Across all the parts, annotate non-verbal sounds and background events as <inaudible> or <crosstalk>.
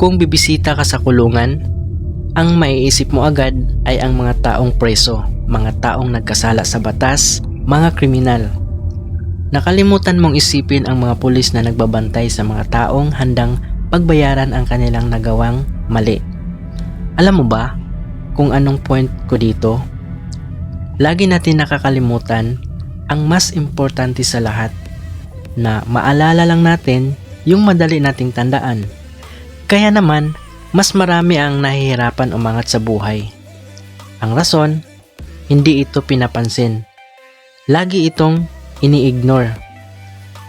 Kung bibisita ka sa kulungan, ang maiisip mo agad ay ang mga taong preso, mga taong nagkasala sa batas, mga kriminal. Nakalimutan mong isipin ang mga pulis na nagbabantay sa mga taong handang pagbayaran ang kanilang nagawang mali. Alam mo ba kung anong point ko dito? Lagi natin nakakalimutan ang mas importante sa lahat na maalala lang natin yung madali nating tandaan. Kaya naman, mas marami ang nahihirapan umangat sa buhay. Ang rason, hindi ito pinapansin. Lagi itong ini-ignore.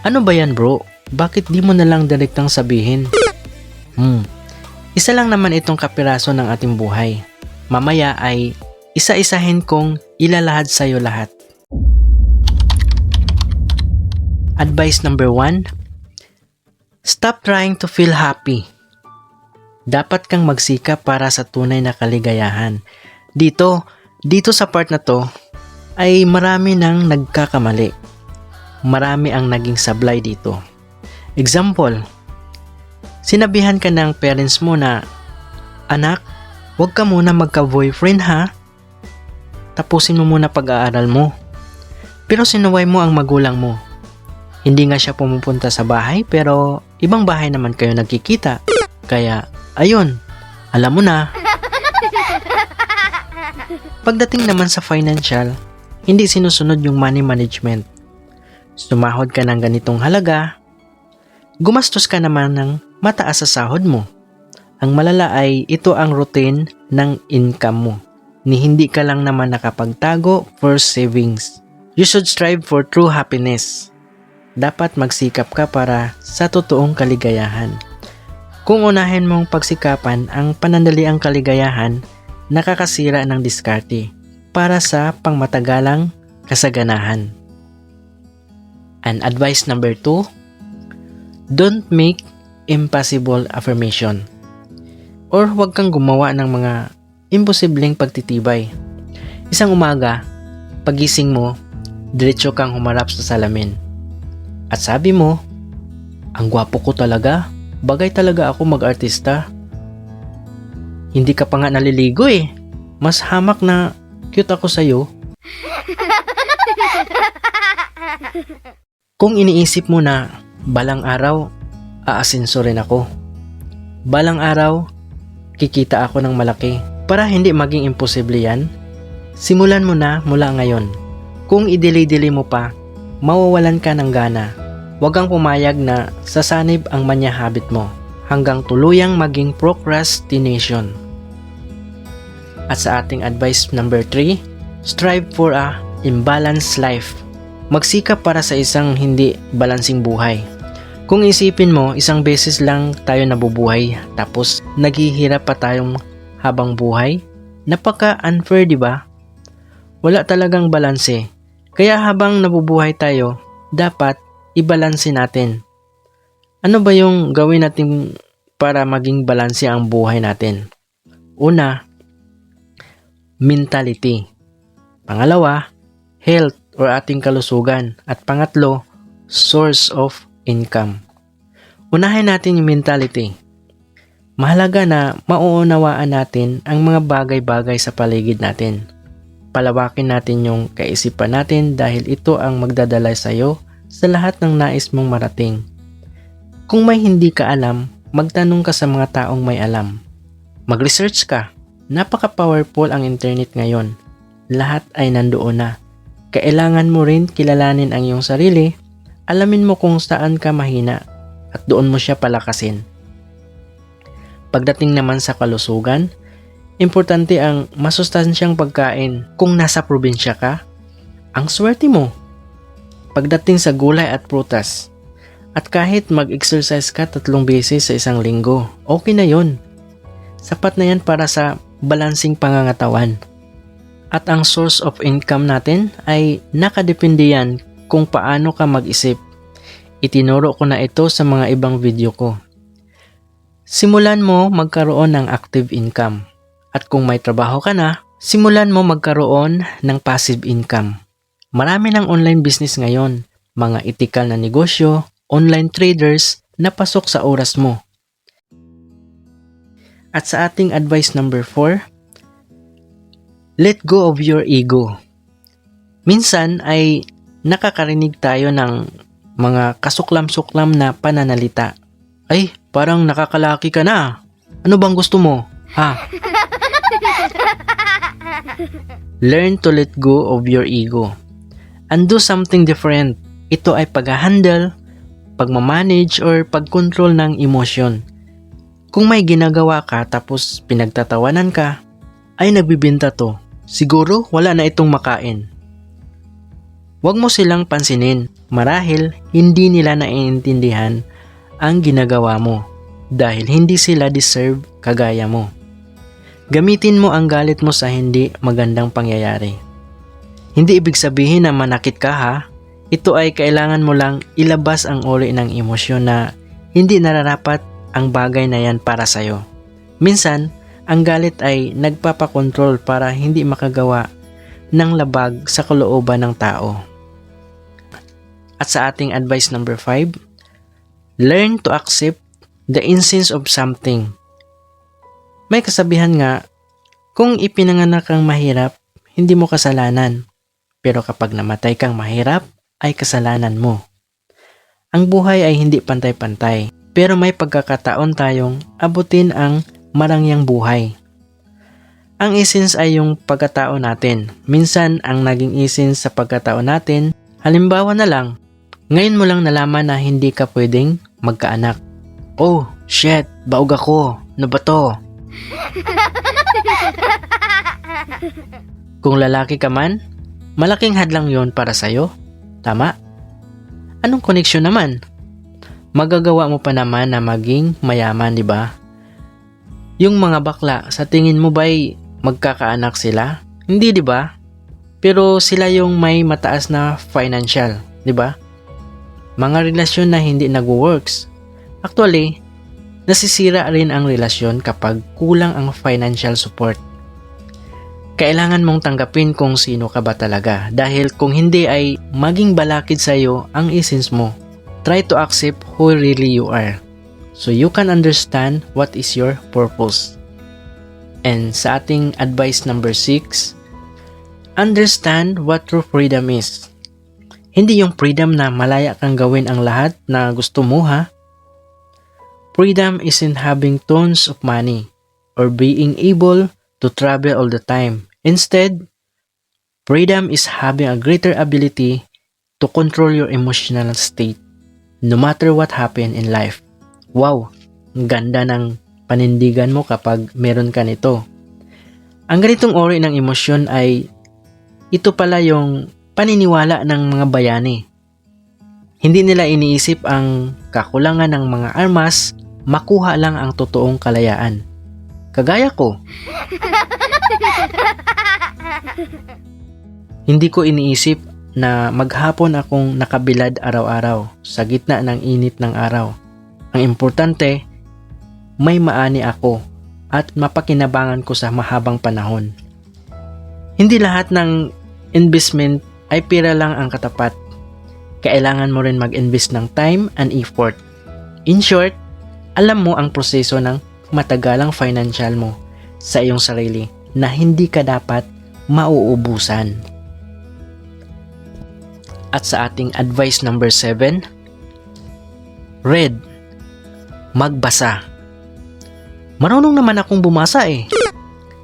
Ano ba yan bro? Bakit di mo na lang direktang sabihin? Hmm, isa lang naman itong kapiraso ng ating buhay. Mamaya ay isa-isahin kong ilalahad sa'yo lahat. Advice number one, Stop trying to feel happy. Dapat kang magsikap para sa tunay na kaligayahan. Dito, dito sa part na to, ay marami nang nagkakamali. Marami ang naging sablay dito. Example, sinabihan ka ng parents mo na, Anak, huwag ka muna magka-boyfriend ha. Tapusin mo muna pag-aaral mo. Pero sinuway mo ang magulang mo. Hindi nga siya pumupunta sa bahay pero ibang bahay naman kayo nagkikita. Kaya, ayun, alam mo na. <laughs> Pagdating naman sa financial, hindi sinusunod yung money management. Sumahod ka ng ganitong halaga, gumastos ka naman ng mataas sa sahod mo. Ang malala ay ito ang routine ng income mo, ni hindi ka lang naman nakapagtago for savings. You should strive for true happiness. Dapat magsikap ka para sa totoong kaligayahan. Kung unahin mong pagsikapan ang panandaliang kaligayahan, nakakasira ng diskarte para sa pangmatagalang kasaganahan. And advice number two, don't make impossible affirmation. Or huwag kang gumawa ng mga imposibleng pagtitibay. Isang umaga, pagising mo, diretso kang humarap sa salamin. At sabi mo, ang gwapo ko talaga, bagay talaga ako mag-artista. Hindi ka pa nga naliligo eh. Mas hamak na cute ako sa'yo. <laughs> Kung iniisip mo na balang araw, aasinso rin ako. Balang araw, kikita ako ng malaki. Para hindi maging imposible yan, simulan mo na mula ngayon. Kung idili-dili mo pa, mawawalan ka ng gana. Huwag kang pumayag na sasanib ang manya habit mo hanggang tuluyang maging procrastination. At sa ating advice number 3, strive for a imbalanced life. Magsikap para sa isang hindi balansing buhay. Kung isipin mo, isang beses lang tayo nabubuhay tapos naghihirap pa tayong habang buhay, napaka-unfair 'di ba? Wala talagang balanse. Kaya habang nabubuhay tayo, dapat ibalanse natin. Ano ba yung gawin natin para maging balanse ang buhay natin? Una, mentality. Pangalawa, health or ating kalusugan. At pangatlo, source of income. Unahin natin yung mentality. Mahalaga na mauunawaan natin ang mga bagay-bagay sa paligid natin. Palawakin natin yung kaisipan natin dahil ito ang magdadala sa iyo sa lahat ng nais mong marating. Kung may hindi ka alam, magtanong ka sa mga taong may alam. Mag-research ka. Napaka-powerful ang internet ngayon. Lahat ay nandoon na. Kailangan mo rin kilalanin ang iyong sarili, alamin mo kung saan ka mahina at doon mo siya palakasin. Pagdating naman sa kalusugan, importante ang masustansyang pagkain kung nasa probinsya ka. Ang swerte mo. Pagdating sa gulay at prutas, at kahit mag-exercise ka tatlong beses sa isang linggo, okay na yon. Sapat na yan para sa balansing pangangatawan. At ang source of income natin ay nakadepende yan kung paano ka mag-isip. Itinuro ko na ito sa mga ibang video ko. Simulan mo magkaroon ng active income. At kung may trabaho ka na, simulan mo magkaroon ng passive income. Marami ng online business ngayon, mga etikal na negosyo, online traders na pasok sa oras mo. At sa ating advice number 4, let go of your ego. Minsan ay nakakarinig tayo ng mga kasuklam-suklam na pananalita. Ay, parang nakakalaki ka na. Ano bang gusto mo? Ha? <laughs> Learn to let go of your ego and do something different. Ito ay pag-handle, pagmamanage, or pag-control ng emosyon. Kung may ginagawa ka tapos pinagtatawanan ka, ay nagbibinta to. Siguro wala na itong makain. Huwag mo silang pansinin. Marahil hindi nila naiintindihan ang ginagawa mo dahil hindi sila deserve kagaya mo. Gamitin mo ang galit mo sa hindi magandang pangyayari. Hindi ibig sabihin na manakit ka ha. Ito ay kailangan mo lang ilabas ang uri ng emosyon na hindi nararapat ang bagay na yan para sa'yo. Minsan, ang galit ay nagpapakontrol para hindi makagawa ng labag sa kalooban ng tao. At sa ating advice number 5, learn to accept the instance of something. May kasabihan nga, kung ipinanganak kang mahirap, hindi mo kasalanan. Pero kapag namatay kang mahirap, ay kasalanan mo. Ang buhay ay hindi pantay-pantay, pero may pagkakataon tayong abutin ang marangyang buhay. Ang essence ay yung pagkatao natin. Minsan, ang naging essence sa pagkatao natin, halimbawa na lang, ngayon mo lang nalaman na hindi ka pwedeng magkaanak. Oh, shit, baog ako. Ano ba to? <laughs> Kung lalaki ka man, malaking hadlang yon para sa'yo. Tama? Anong koneksyon naman? Magagawa mo pa naman na maging mayaman, di ba? Yung mga bakla, sa tingin mo ba'y magkakaanak sila? Hindi, di ba? Pero sila yung may mataas na financial, di ba? Mga relasyon na hindi nag-works. Actually, nasisira rin ang relasyon kapag kulang ang financial support. Kailangan mong tanggapin kung sino ka ba talaga dahil kung hindi ay maging balakid sa iyo ang essence mo. Try to accept who really you are so you can understand what is your purpose. And sa ating advice number 6, understand what true freedom is. Hindi yung freedom na malaya kang gawin ang lahat na gusto mo ha. Freedom isn't having tons of money or being able to travel all the time. Instead, freedom is having a greater ability to control your emotional state no matter what happen in life. Wow, ang ganda ng panindigan mo kapag meron ka nito. Ang ganitong ori ng emosyon ay ito pala yung paniniwala ng mga bayani. Hindi nila iniisip ang kakulangan ng mga armas, makuha lang ang totoong kalayaan. Kagaya ko. Hindi ko iniisip na maghapon akong nakabilad araw-araw sa gitna ng init ng araw. Ang importante, may maani ako at mapakinabangan ko sa mahabang panahon. Hindi lahat ng investment ay pira lang ang katapat. Kailangan mo rin mag-invest ng time and effort. In short, alam mo ang proseso ng matagalang financial mo sa iyong sarili na hindi ka dapat mauubusan. At sa ating advice number 7, Red, magbasa. Marunong naman akong bumasa eh.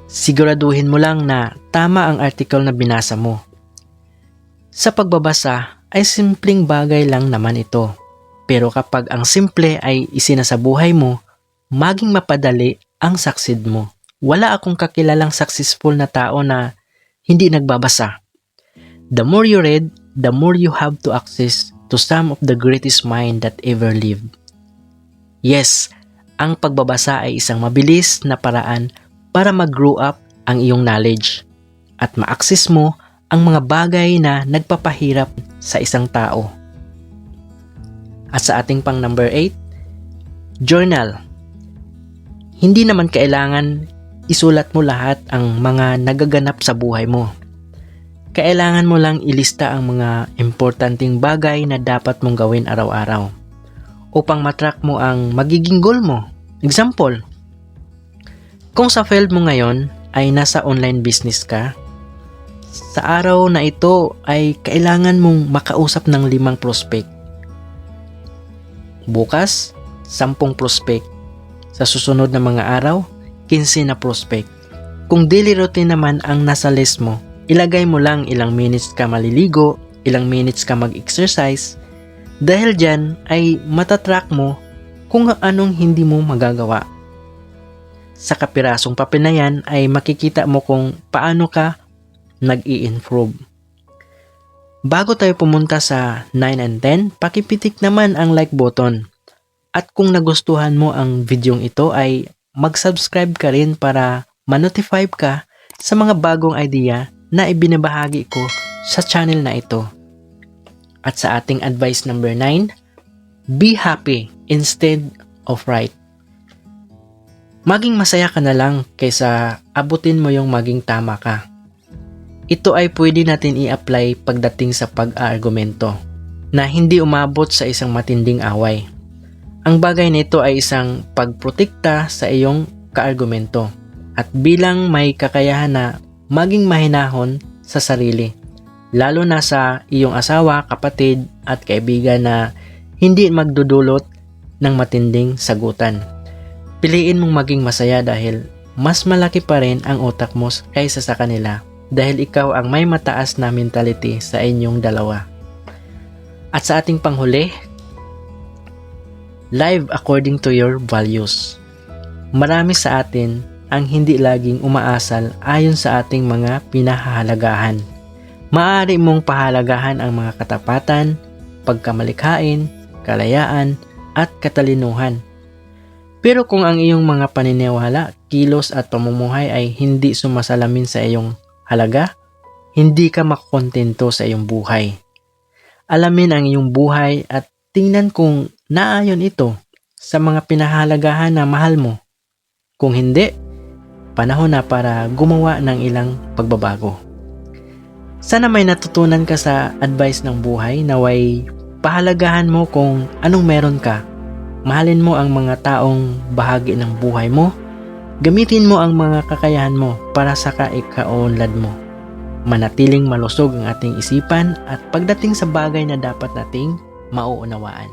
Siguraduhin mo lang na tama ang article na binasa mo. Sa pagbabasa ay simpleng bagay lang naman ito. Pero kapag ang simple ay isinasabuhay mo, maging mapadali ang succeed mo. Wala akong kakilalang successful na tao na hindi nagbabasa. The more you read, the more you have to access to some of the greatest mind that ever lived. Yes, ang pagbabasa ay isang mabilis na paraan para mag-grow up ang iyong knowledge at ma-access mo ang mga bagay na nagpapahirap sa isang tao. At sa ating pang number 8, journal. Hindi naman kailangan isulat mo lahat ang mga nagaganap sa buhay mo. Kailangan mo lang ilista ang mga importanteng bagay na dapat mong gawin araw-araw upang matrack mo ang magiging goal mo. Example, Kung sa field mo ngayon ay nasa online business ka, sa araw na ito ay kailangan mong makausap ng limang prospect. Bukas, sampung prospect. Sa susunod na mga araw, 15 na prospect. Kung daily routine naman ang nasa list mo, ilagay mo lang ilang minutes ka maliligo, ilang minutes ka mag-exercise. Dahil dyan ay matatrack mo kung anong hindi mo magagawa. Sa kapirasong papel na yan ay makikita mo kung paano ka nag improve Bago tayo pumunta sa 9 and 10, pakipitik naman ang like button. At kung nagustuhan mo ang videong ito ay mag-subscribe ka rin para ma-notify ka sa mga bagong idea na ibinabahagi ko sa channel na ito. At sa ating advice number 9, be happy instead of right. Maging masaya ka na lang kaysa abutin mo yung maging tama ka. Ito ay pwede natin i-apply pagdating sa pag-aargumento na hindi umabot sa isang matinding away. Ang bagay nito ay isang pagprotekta sa iyong kaargumento at bilang may kakayahan na maging mahinahon sa sarili, lalo na sa iyong asawa, kapatid at kaibigan na hindi magdudulot ng matinding sagutan. Piliin mong maging masaya dahil mas malaki pa rin ang utak mo kaysa sa kanila dahil ikaw ang may mataas na mentality sa inyong dalawa. At sa ating panghuli, live according to your values. Marami sa atin ang hindi laging umaasal ayon sa ating mga pinahahalagahan. Maaari mong pahalagahan ang mga katapatan, pagkamalikhain, kalayaan, at katalinuhan. Pero kung ang iyong mga paniniwala, kilos at pamumuhay ay hindi sumasalamin sa iyong halaga, hindi ka makontento sa iyong buhay. Alamin ang iyong buhay at tingnan kung naayon ito sa mga pinahalagahan na mahal mo. Kung hindi, panahon na para gumawa ng ilang pagbabago. Sana may natutunan ka sa advice ng buhay na way pahalagahan mo kung anong meron ka. Mahalin mo ang mga taong bahagi ng buhay mo Gamitin mo ang mga kakayahan mo para sa kaikaunlad mo. Manatiling malusog ang ating isipan at pagdating sa bagay na dapat nating mauunawaan.